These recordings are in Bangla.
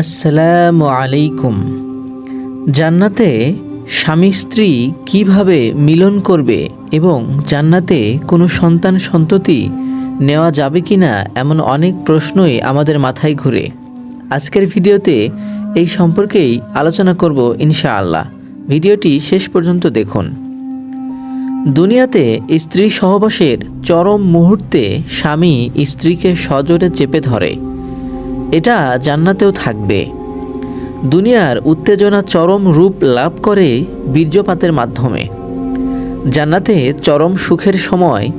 আসসালামু আলাইকুম। জান্নাতে স্বামী স্ত্রী কীভাবে মিলন করবে এবং জান্নাতে কোনো সন্তান সন্ততি নেওয়া যাবে কি না এমন অনেক প্রশ্নই আমাদের মাথায় ঘুরে। আজকের ভিডিওতে এই সম্পর্কেই আলোচনা করব ইনশাআল্লাহ। ভিডিওটি শেষ পর্যন্ত দেখুন। দুনিয়াতে স্ত্রী সহবাসের চরম মুহূর্তে স্বামী স্ত্রীকে সজোরে চেপে ধরে। এটা জান্নাতেও থাকবে। দুনিয়ার উত্তেজনা চরম রূপ লাভ করে বীর্যপাতের মাধ্যমে। জান্নাতে চরম সুখের সময়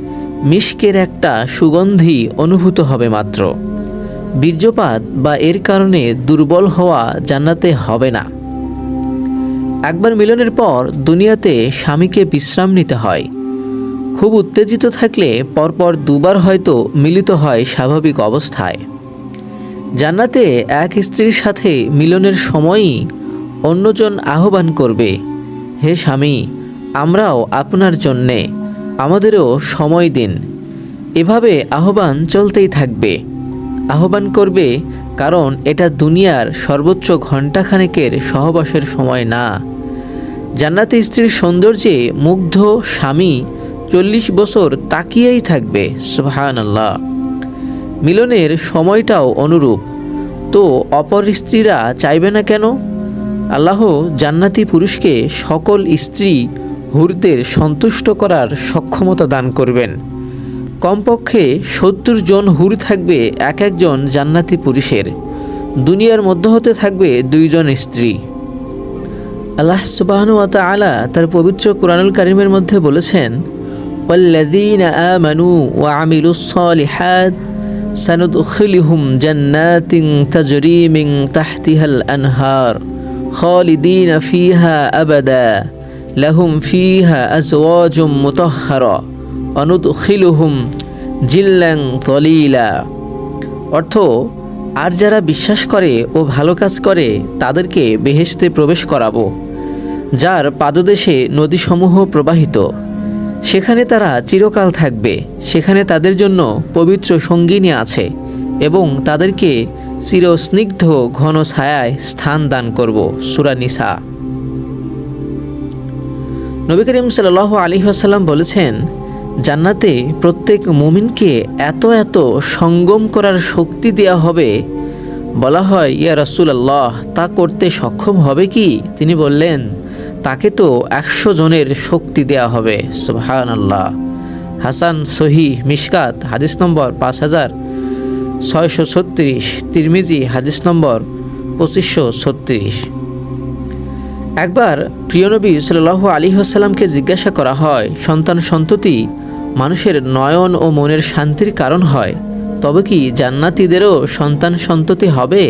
মিশকের একটা সুগন্ধি অনুভূত হবে মাত্র। বীর্যপাত বা এর কারণে দুর্বল হওয়া জান্নাতে হবে না। একবার মিলনের পর দুনিয়াতে স্বামীকে বিশ্রাম নিতে হয়। খুব উত্তেজিত থাকলে পরপর দুবার হয়তো মিলিত হয় স্বাভাবিক অবস্থায়। জান্নাতে এক স্ত্রীর সাথে মিলনের সময়ই অন্যজন আহ্বান করবে, হে স্বামী, আমরাও আপনার জন্যে আমাদেরও সময় দিন। এভাবে আহ্বান চলতেই থাকবে। আহ্বান করবে, কারণ এটা দুনিয়ার সর্বোচ্চ ঘণ্টাখানেকের সহবাসের সময় না। জান্নাতি স্ত্রীর সৌন্দর্যে মুগ্ধ স্বামী চল্লিশ বছর তাকিয়েই থাকবে সুবহান আল্লাহ মিলনের সময়টাও অনুরূপ তো অপর স্ত্রীরা চাইবে না কেন আল্লাহ জান্নাতি পুরুষকে সকল স্ত্রী হুরদের সন্তুষ্ট করার সক্ষমতা দান করবেন কমপক্ষে সত্তর জন হুর থাকবে এক একজন জান্নাতি পুরুষের দুনিয়ার মধ্য হতে থাকবে দুইজন স্ত্রী আল্লাহ সুবাহনু আলা তার পবিত্র কোরআনুল কারিমের মধ্যে বলেছেন والذين آمنوا وعملوا الصالحات সানুদখিলহুম জান্নাতিন তাজরি মিন তাহতিহাল আনহার খালিদিন ফিহা আবাদা, লাহুম ফিহা আজওয়াজুম মুতাহহারা, অনুদখিলহুম জিল্লাং তলিলা। অর্থ, আর যারা বিশ্বাস করে ও ভালো কাজ করে, তাদেরকে বেহেশতে প্রবেশ করাবো, যার পাদদেশে নদীসমূহ প্রবাহিত। সেখানে তারা চিরকাল থাকবে। সেখানে তাদের জন্য পবিত্র সঙ্গিনী আছে এবং তাদেরকে চিরস্নিগ্ধ ঘন ছায়ায় স্থান দান করব সুরানিসা নবী করিম সাল আলী আসাল্লাম বলেছেন, জান্নাতে প্রত্যেক মুমিনকে এত এত সঙ্গম করার শক্তি দেওয়া হবে। বলা হয়, ইয়া আল্লাহ তা করতে সক্ষম হবে কি? তিনি বললেন তাকে তো একশো জনের শক্তি দেওয়া হবে সুবহান আল্লাহ হাসান সহি মিশকাত, হাদিস নম্বর পাঁচ হাজার ছয়শো ছত্রিশ। তিরমিজি, হাদিস নম্বর পঁচিশশো ছত্রিশ। একবার প্রিয়নবী সাল্লাহ আলী আসসালামকে জিজ্ঞাসা করা হয়, সন্তান সন্ততি, মানুষের নয়ন ও মনের শান্তির কারণ হয়, তবে কি জান্নাতিদেরও সন্তান সন্ততি হবে?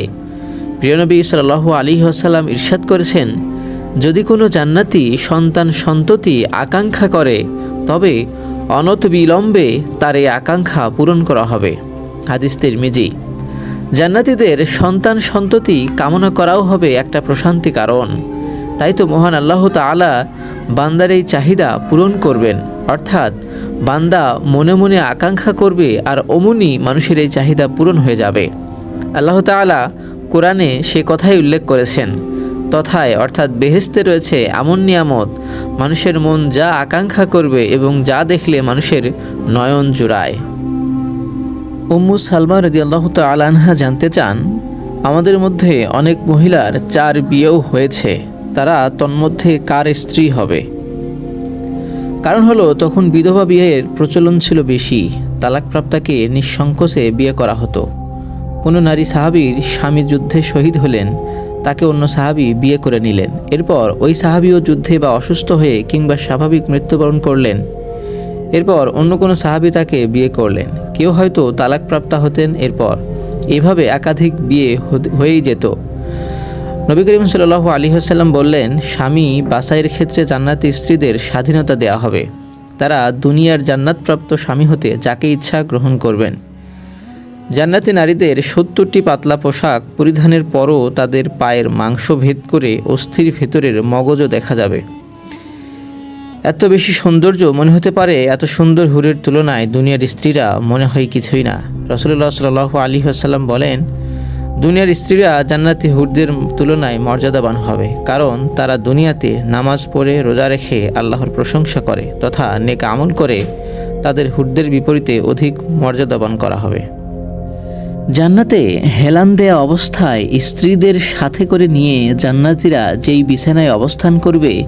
প্রিয়নবী সাল্লাহ আলী আসাল্লাম ইরশাদ করেছেন যদি কোনো জান্নাতি সন্তান সন্ততি আকাঙ্ক্ষা করে, তবে অনত বিলম্বে তার এই আকাঙ্ক্ষা পূরণ করা হবে। হাদিস মেজি জান্নাতিদের সন্তান সন্ততি কামনা করাও হবে একটা প্রশান্তি কারণ। তাই তো মহান আল্লাহ তালা বান্দার এই চাহিদা পূরণ করবেন। অর্থাৎ বান্দা মনে মনে আকাঙ্ক্ষা করবে আর অমনি মানুষের এই চাহিদা পূরণ হয়ে যাবে। আল্লাহ তালা কোরআনে সে কথাই উল্লেখ করেছেন তথায় অর্থাৎ বেহেস্তে রয়েছে এমন নিয়ামত, মানুষের মন যা আকাঙ্ক্ষা করবে এবং যা দেখলে মানুষের নয়ন জুড়ায়। উম্মু সালমা রদি আল্লাহ আলানহা জানতে চান, আমাদের মধ্যে অনেক মহিলার চার বিয়েও হয়েছে, তারা তন্মধ্যে কার স্ত্রী হবে? কারণ হলো, তখন বিধবা বিয়ের প্রচলন ছিল বেশি, তালাকপ্রাপ্তাকে নিঃসংকোচে বিয়ে করা হতো। কোনো নারী সাহাবির স্বামী যুদ্ধে শহীদ হলেন তাকে অন্য সাহাবি বিয়ে করে নিলেন। এরপর ওই সাহাবিও যুদ্ধে বা অসুস্থ হয়ে কিংবা স্বাভাবিক মৃত্যুবরণ করলেন। এরপর অন্য কোনো সাহাবি তাকে বিয়ে করলেন। কেউ হয়তো তালাকপ্রাপ্তা হতেন এরপর। এভাবে একাধিক বিয়ে হয়েই যেত। নবী করিম সাল আলী হাসাল্লাম বললেন, স্বামী বাসাইয়ের ক্ষেত্রে জান্নাতি স্ত্রীদের স্বাধীনতা দেওয়া হবে। তারা দুনিয়ার জান্নাতপ্রাপ্ত স্বামী হতে যাকে ইচ্ছা গ্রহণ করবেন। জান্নাতি নারীদের সত্তরটি পাতলা পোশাক পরিধানের পরও তাদের পায়ের মাংস ভেদ করে অস্থির ভেতরের মগজও দেখা যাবে। এত বেশি সৌন্দর্য মনে হতে পারে এত সুন্দর হুরের তুলনায় দুনিয়ার স্ত্রীরা মনে হয় কিছুই না। রসুল্লাহ সাল আলী আসাল্লাম বলেন, দুনিয়ার স্ত্রীরা জান্নাতি হুরদের তুলনায় মর্যাদাবান হবে, কারণ তারা দুনিয়াতে নামাজ পড়ে, রোজা রেখে আল্লাহর প্রশংসা করে, তথা নেক আমল করে তাদের হুরদের বিপরীতে অধিক মর্যাদাবান করা হবে। জান্নাতে হেলান দেয়া অবস্থায় স্ত্রীদের সাথে করে নিয়ে জান্নাতিরা যেই বিছানায় অবস্থান করবে,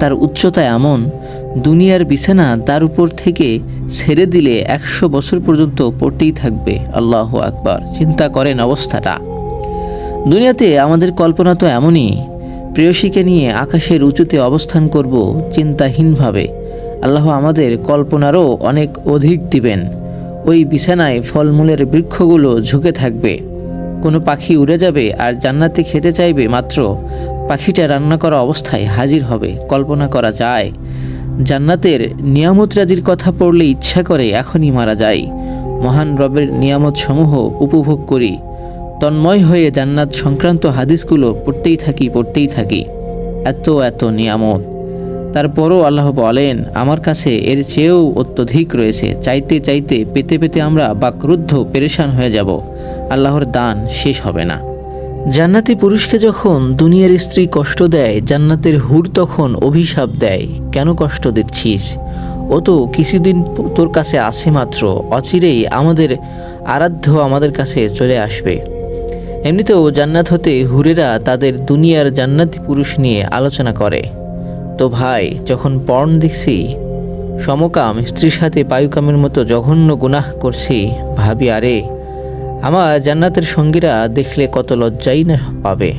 তার উচ্চতা এমন, দুনিয়ার বিছানা তার উপর থেকে ছেড়ে দিলে একশো বছর পর্যন্ত পড়তেই থাকবে। আল্লাহ আকবার, চিন্তা করেন অবস্থাটা। দুনিয়াতে আমাদের কল্পনা তো এমনই, প্রেয়সীকে নিয়ে আকাশের উঁচুতে অবস্থান করব চিন্তাহীনভাবে। আল্লাহ আমাদের কল্পনারও অনেক অধিক দিবেন। ওই বিছানায় ফলমূলের বৃক্ষগুলো ঝুঁকে থাকবে। কোনো পাখি উড়ে যাবে আর জান্নাতে খেতে চাইবে মাত্র। পাখিটা রান্না করা অবস্থায় হাজির হবে, কল্পনা করা যায়। জান্নাতের নিয়ামত রাজির কথা পড়লে ইচ্ছা করে এখনই মারা যায় মহান রবের নিয়ামত সমূহ উপভোগ করি। তন্ময় হয়ে জান্নাত সংক্রান্ত হাদিসগুলো পড়তেই থাকি পড়তেই থাকি। এত এত নিয়ামত। তারপরও আল্লাহ বলেন, আমার কাছে এর চেয়েও অত্যধিক রয়েছে। চাইতে চাইতে, পেতে পেতে আমরা বাকরুদ্ধ, পেরেশান হয়ে যাব। আল্লাহর দান শেষ হবে না। জান্নাতি পুরুষকে যখন দুনিয়ার স্ত্রী কষ্ট দেয়, জান্নাতের হুর তখন অভিশাপ দেয়, কেন কষ্ট দিচ্ছিস? ও তো কিছুদিন তোর কাছে আছে মাত্র, অচিরেই আমাদের আরাধ্য আমাদের কাছে চলে আসবে। এমনিতেও জান্নাত হতে হুরেরা তাদের দুনিয়ার জান্নাতি পুরুষ নিয়ে আলোচনা করে। তো ভাই, যখন পর্ন দেখছি, সমকাম স্ত্রীর সাথে পায়ুকামের মতো জঘন্য গুনাহ করছি, ভাবি, আরে, আমার জান্নাতের সঙ্গীরা দেখলে কত লজ্জাই না পাবে।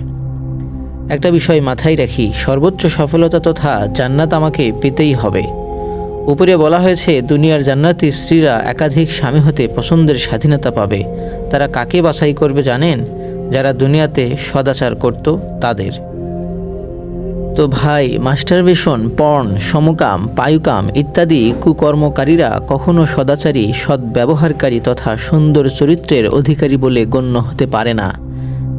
একটা বিষয় মাথায় রাখি, সর্বোচ্চ সফলতা তথা জান্নাত আমাকে পেতেই হবে। উপরে বলা হয়েছে, দুনিয়ার জান্নাতি স্ত্রীরা একাধিক স্বামী হতে পছন্দের স্বাধীনতা পাবে। তারা কাকে বাছাই করবে জানেন? যারা দুনিয়াতে সদাচার করত, তাদের। তো ভাই, মাস্টারবেশন পর্ন সমকাম, পায়ুকাম ইত্যাদি কুকর্মকারীরা কখনো সদাচারী, সদ্ব্যবহারকারী তথা সুন্দর চরিত্রের অধিকারী বলে গণ্য হতে পারে না।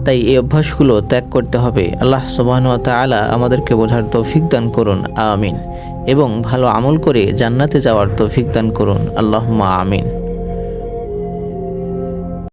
তাই এই অভ্যাসগুলো ত্যাগ করতে হবে। আল্লাহ তালা আমাদেরকে বোঝার তৌফিক দান করুন। আমিন। এবং ভালো আমল করে জান্নাতে যাওয়ার তৌফিক দান করুন। আল্লাহ আমিন।